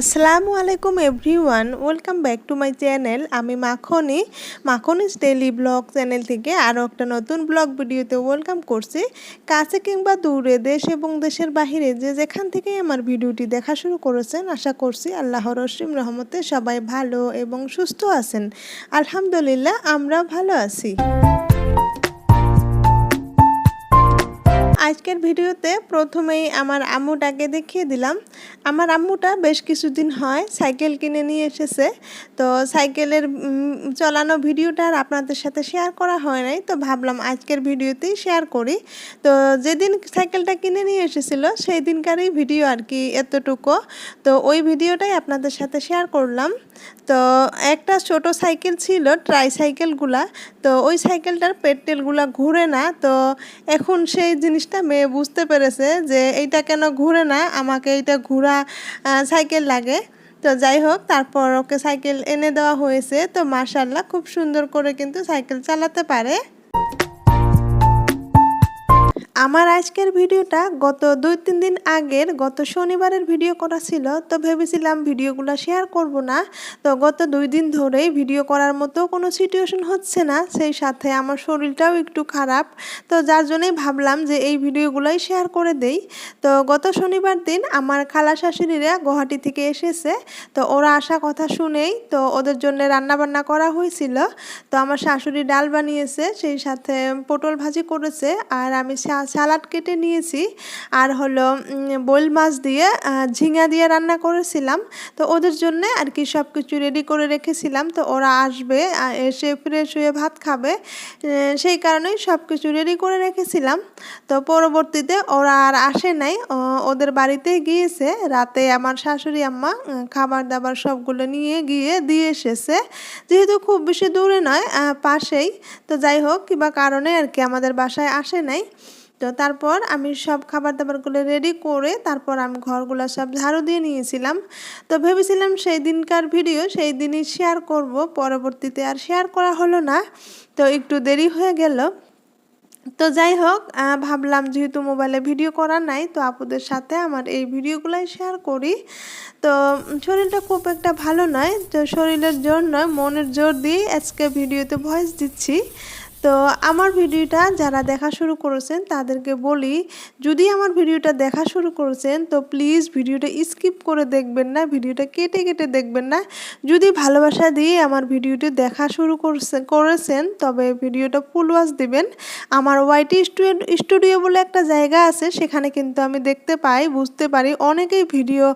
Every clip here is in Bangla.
আসসালামু আলাইকুম everyone, welcome back to my channel. আমি Makhni, Makhni's daily vlog channel থেকে আরও একটা নতুন ব্লগ ভিডিওতে ওয়েলকাম করছি। কাছে কিংবা দূরে দেশ এবং দেশের বাহিরে যে যেখান থেকে আমার ভিডিওটি দেখা শুরু করেছেন, আশা করছি আল্লাহর রসিম রহমতে সবাই ভালো এবং সুস্থ আছেন। আলহামদুলিল্লাহ আমরা ভালো আছি। আজকের ভিডিওতে প্রথমেই আমার আম্মুটাকে দেখিয়ে দিলাম। আমার আম্মুটা বেশ কিছুদিন হয় সাইকেল কিনে নিয়ে এসেছে। তো সাইকেলের চালানো ভিডিওটা আর আপনাদের সাথে শেয়ার করা হয় নাই। তো ভাবলাম আজকের ভিডিওতেই শেয়ার করি। তো যেদিন সাইকেলটা কিনে নিয়ে এসেছিল সেই দিনকারই ভিডিও আর কি এতটুকু। তো ওই ভিডিওটাই আপনাদের সাথে শেয়ার করলাম। তো একটা ছোট সাইকেল ছিল ট্রাই সাইকেলগুলা তো ওই সাইকেলটার পেট্টেলগুলা ঘুরে না। তো এখন সেই জিনিসটা মেয়ে বুঝতে পেরেছে যে এইটা কেন ঘুরে না, আমাকে এইটা ঘোরা সাইকেল লাগে। তো যাই হোক, তারপর ওকে সাইকেল এনে দেওয়া হয়েছে। তো মার্শাল্লাহ খুব সুন্দর করে কিন্তু সাইকেল চালাতে পারে। আমার আজকের ভিডিওটা গত দুই তিন দিন আগের গত শনিবারের ভিডিও করা ছিল, তো ভেবেছিলাম ভিডিওগুলো শেয়ার করব না। তো গত দুই দিন ধরেই ভিডিও করার মতো কোনো সিচুয়েশন হচ্ছে না, সেই সাথে আমার শরীরটাও একটু খারাপ। তো যার জন্যই ভাবলাম যে এই ভিডিওগুলোই শেয়ার করে দেই। তো গত শনিবার দিন আমার খালা শাশুড়িরা গুয়াহাটি থেকে এসেছে, তো ওরা আসা কথা শুনেই তো ওদের জন্য রান্নাবান্না করা হয়েছিল। তো আমার শাশুড়ি ডাল বানিয়েছে, সেই সাথে পটল ভাজি করেছে, আর আমি সালাড কেটে নিয়েছি আর হলো বোল মাছ দিয়ে ঝিঙা দিয়ে রান্না করেছিলাম। তো ওদের জন্য আর কি সব কিছু রেডি করে রেখেছিলাম। তো ওরা আসবে এসে ফ্রেশ হয়ে ভাত খাবে। সেই কারণেই সব কিছু রেডি করে রেখেছিলাম। তো পরবর্তীতে ওরা আর আসে নাই। ওদের বাড়িতে গিয়েছে। রাতে আমার শাশুড়ি আম্মা খাবার দাবার সবগুলো নিয়ে গিয়ে দিয়ে এসেছে। যেহেতু খুব বেশি দূরে নয় পাশেই। তো যাই হোক, কিবা কারণে আর কি আমাদের বাসায় আসে নাই। তো তারপর আমি সব খাবার দাবারগুলো রেডি করে তারপর আমি ঘরগুলো সব ঝাড়ু দিয়ে নিয়েছিলাম। তো ভেবেছিলাম সেই দিনকার ভিডিও সেই দিনই শেয়ার করব, পরবর্তীতে আর শেয়ার করা হলো না। তো একটু দেরি হয়ে গেল। তো যাই হোক ভাবলাম যেহেতু মোবাইলে ভিডিও করা নাই, তো আপুদের সাথে আমার এই ভিডিওগুলাই শেয়ার করি। তো শরীরটা খুব একটা ভালো নয়, তো শরীরের জন্য মনের জোর দিয়ে আজকে ভিডিওতে ভয়েস দিচ্ছি। তো আমার ভিডিওটা যারা দেখা শুরু করেছেন তাদেরকে বলি, যদি আমার ভিডিওটা দেখা শুরু করেছেন, তো প্লিজ ভিডিওটা স্কিপ করে দেখবেন না, ভিডিওটা কেটে কেটে দেখবেন না। যদি ভালোবাসা দিয়ে আমার ভিডিওটি দেখা শুরু করছে, করেছেন, তবে ভিডিওটা ফুল ওয়াশ দিবেন। আমার ওয়াইটি স্টুডিও বলে একটা জায়গা আছে, সেখানে কিন্তু আমি দেখতে পাই, বুঝতে পারি, অনেকেই ভিডিও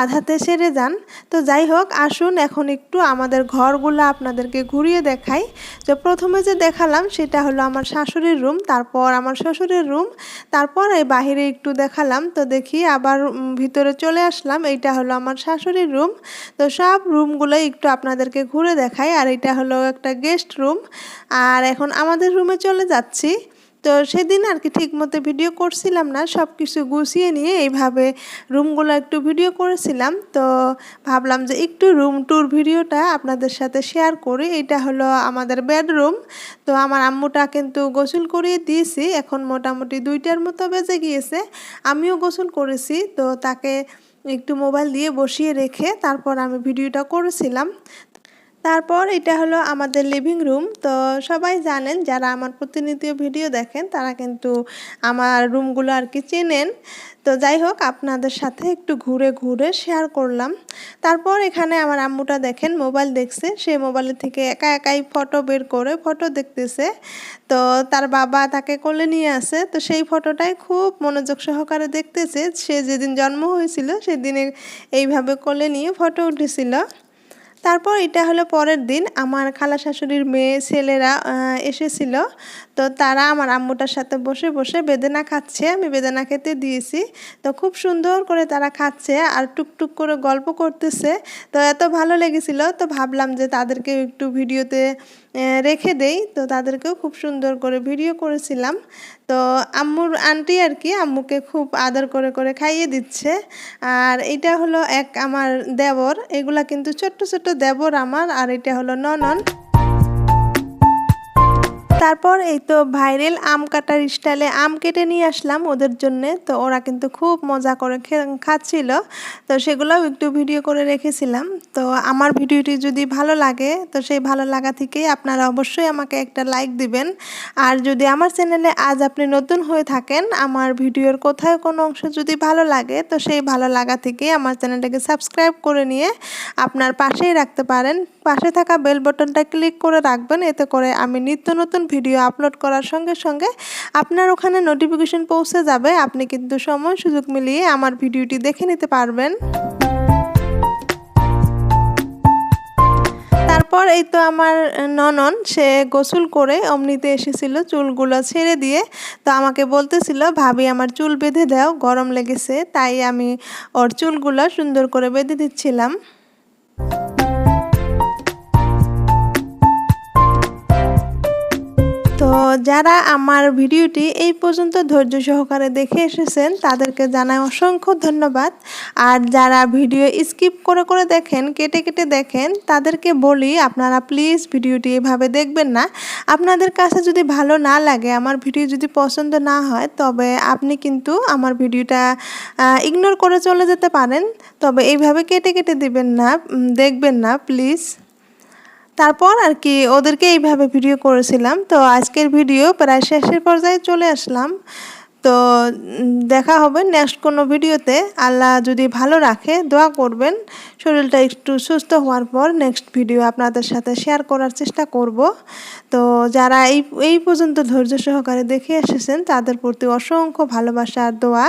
আধাতে সেরে যান। তো যাই হোক, আসুন এখন একটু আমাদের ঘরগুলো আপনাদেরকে ঘুরিয়ে দেখাই। তো প্রথমে যে দেখালাম সেটা হলো আমার শাশুড়ির রুম, তারপর আমার শ্বশুরের রুম, তারপর এই বাহিরে একটু দেখালাম, তো দেখি আবার ভিতরে চলে আসলাম, এইটা হলো আমার শাশুড়ির রুম, তো সব রুমগুলোই একটু আপনাদেরকে ঘুরে দেখাই, আর এটা হলো একটা গেস্ট রুম, আর এখন আমাদের রুমে চলে যাচ্ছি। তো সেদিন আর কি ঠিক মতো ভিডিও করছিলাম না সব কিছু গুছিয়ে নিয়ে এইভাবে রুমগুলো একটু ভিডিও করেছিলাম। তো ভাবলাম যে একটু রুম ট্যুর ভিডিওটা আপনাদের সাথে শেয়ার করি, এটা হলো আমাদের বেডরুম। তো আমার আম্মুটা কিন্তু গোসল করিয়ে দিয়েছি, এখন মোটামুটি দুইটার মতো বেজে গিয়েছে, আমিও গোসল করেছি। তো তাকে একটু মোবাইল দিয়ে বসিয়ে রেখে তারপর আমি ভিডিওটা করেছিলাম। তারপর এটা হলো আমাদের লিভিং রুম তো সবাই জানেন, যারা আমার প্রতিনিয়ত ভিডিও দেখেন, তারা কিন্তু আমার রুমগুলো আর কি চেনেন। তো যাই হোক, আপনাদের সাথে একটু ঘুরে ঘুরে শেয়ার করলাম। তারপর এখানে আমার আম্মুটা দেখেন মোবাইল দেখছে। সে মোবাইলের থেকে একা একাই ফটো বের করে ফটো দেখতেছে। তো তার বাবা তাকে কোলে নিয়ে আসে। তো সেই ফটোটাই খুব মনোযোগ সহকারে দেখতেছে। সে যেদিন জন্ম হয়েছিল, সেদিনে এইভাবে কোলে নিয়ে ফটো উঠেছিল। তারপর এটা হলো পরের দিন। আমার খালা শাশুড়ির মেয়ে ছেলেরা এসেছিল। তো তারা আমার আম্মুটার সাথে বসে বসে বেদনা খাচ্ছে। আমি বেদনা খেতে দিয়েছি। তো খুব সুন্দর করে তারা খাচ্ছে আর টুকটুক করে গল্প করতেছে। তো এত ভালো লেগেছিল। তো ভাবলাম যে তাদেরকে একটু ভিডিওতে রেখে দেই। তো তাদেরকেও খুব সুন্দর করে ভিডিও করেছিলাম। তো আম্মুর আন্টি আর কি আম্মুকে খুব আদর করে করে খাইয়ে দিচ্ছে। আর এটা হলো এক আমার দেবর। এগুলা কিন্তু ছোট্ট ছোট্ট দেবর আমার। আর এটা হলো ননন। তারপর এই তো ভাইরাল আম কাটার স্টাইলে আম কেটে নিয়ে আসলাম ওদের জন্য। তো ওরা কিন্তু খুব মজা করে খাচ্ছিল। তো সেগুলোও একটু ভিডিও করে রেখেছিলাম। তো আমার ভিডিওটি যদি ভালো লাগে, তো সেই ভালো লাগা থেকেই আপনারা অবশ্যই আমাকে একটা লাইক দিবেন। আর যদি আমার চ্যানেলে আজ আপনি নতুন হয়ে থাকেন, আমার ভিডিওর কোথায় কোনো অংশ যদি ভালো লাগে, তো সেই ভালো লাগা থেকে আমার চ্যানেলটাকে সাবস্ক্রাইব করে নিয়ে আপনার পাশেই রাখতে পারেন। পাশে থাকা বেল বটনটা ক্লিক করে রাখবেন, এতে করে আমি নিত্য নতুন ভিডিও আপলোড করার সঙ্গে সঙ্গে আপনার ওখানে নোটিফিকেশন পৌঁছে যাবে। আপনি কিন্তু সময় সুযোগ মিলিয়ে আমার ভিডিওটি দেখে নিতে পারবেন। তারপর এই তো আমার ননন, সে গোসল করে অমনিতে এসেছিল, চুলগুলো ছেড়ে দিয়ে। তো আমাকে বলতেছিল, ভাবি, আমার চুল বেঁধে দাও, গরম লেগেছে, তাই আমি ওর চুলগুলো সুন্দর করে বেঁধে দিচ্ছিলাম। তো যারা আমার ভিডিওটি এই পর্যন্ত ধৈর্য সহকারে দেখে এসেছেন, তাদেরকে জানাই অসংখ্য ধন্যবাদ। আর যারা ভিডিও স্কিপ করে করে দেখেন, কেটে কেটে দেখেন, তাদেরকে বলি আপনারা প্লিজ ভিডিওটি এভাবে দেখবেন না। আপনাদের কাছে যদি ভালো না লাগে, আমার ভিডিও যদি পছন্দ না হয়, তবে আপনি কিন্তু আমার ভিডিওটা ইগনোর করে চলে যেতে পারেন। তবে এইভাবে কেটে কেটে দিবেন না দেখবেন না, প্লিজ। তারপর আর কি ওদেরকে এইভাবে ভিডিও করেছিলাম। তো আজকের ভিডিও প্রায় শেষের পর্যায়ে চলে আসলাম। তো দেখা হবে নেক্সট কোনো ভিডিওতে আল্লাহ যদি ভালো রাখে, দোয়া করবেন। শরীরটা একটু সুস্থ হওয়ার পর নেক্সট ভিডিও আপনাদের সাথে শেয়ার করার চেষ্টা করব। তো, যারা এই এই পর্যন্ত ধৈর্য সহকারে দেখে এসেছেন, তাদের প্রতি অসংখ্য ভালোবাসা আর দোয়া।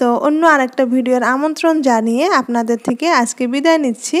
তো, অন্য আরেকটা ভিডিওর আমন্ত্রণ জানিয়ে আপনাদের থেকে আজকে বিদায় নিচ্ছি।